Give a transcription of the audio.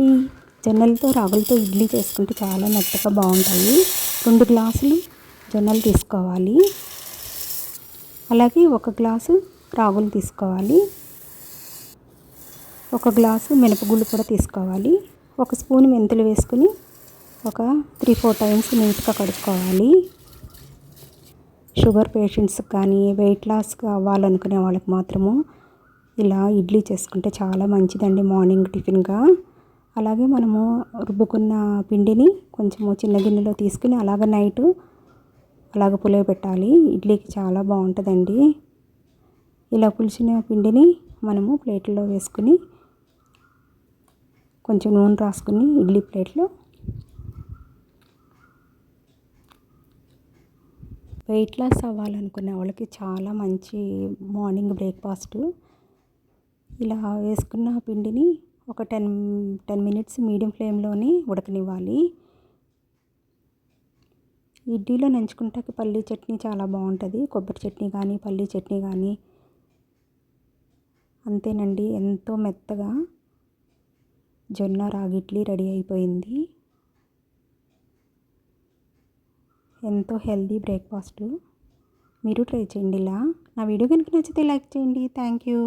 ఈ జొన్నలతో రాగులతో ఇడ్లీ చేసుకుంటే చాలా మెత్తగా బాగుంటాయి. రెండు గ్లాసులు జొన్నలు తీసుకోవాలి. అలాగే ఒక గ్లాసు రాగులు తీసుకోవాలి. ఒక గ్లాసు మినపగుళ్ళు కూడా తీసుకోవాలి. ఒక స్పూన్ మెంతులు వేసుకుని ఒక త్రీ ఫోర్ టైమ్స్ నీట్గా కడుక్కోవాలి. షుగర్ పేషెంట్స్ కానీ వెయిట్ లాస్ అవ్వాలనుకునే వాళ్ళకి మాత్రము ఇలా ఇడ్లీ చేసుకుంటే చాలా మంచిదండి మార్నింగ్ టిఫిన్గా. అలాగే మనము రుబ్బుకున్న పిండిని కొంచెము చిన్న గిన్నెలో తీసుకుని అలాగ నైట్ అలాగ పులియబెట్టాలి ఇడ్లీకి చాలా బాగుంటుందండి. ఇలా పులిచిన పిండిని మనము ప్లేట్లో వేసుకుని కొంచెం నూనె రాసుకుని ఇడ్లీ ప్లేట్లో వెయిట్ లాస్ అవ్వాలనుకునే వాళ్ళకి చాలా మంచి మార్నింగ్ బ్రేక్ఫాస్ట్. ఇలా వేసుకున్న పిండిని ఒక టెన్ టెన్ మినిట్స్ మీడియం ఫ్లేమ్లోనే ఉడకనివ్వాలి. ఇడ్లీలో నంచుకుంటాకి పల్లీ చట్నీ చాలా బాగుంటుంది. కొబ్బరి చట్నీ కానీ పల్లీ చట్నీ కానీ. అంతేనండి ఎంతో మెత్తగా జొన్న రాగి ఇడ్లీ రెడీ అయిపోయింది. ఎంతో హెల్దీ బ్రేక్ఫాస్ట్. మీరు ట్రై చేయండి ఇలా. నా వీడియో కనుక నచ్చితే లైక్ చేయండి. Thank you.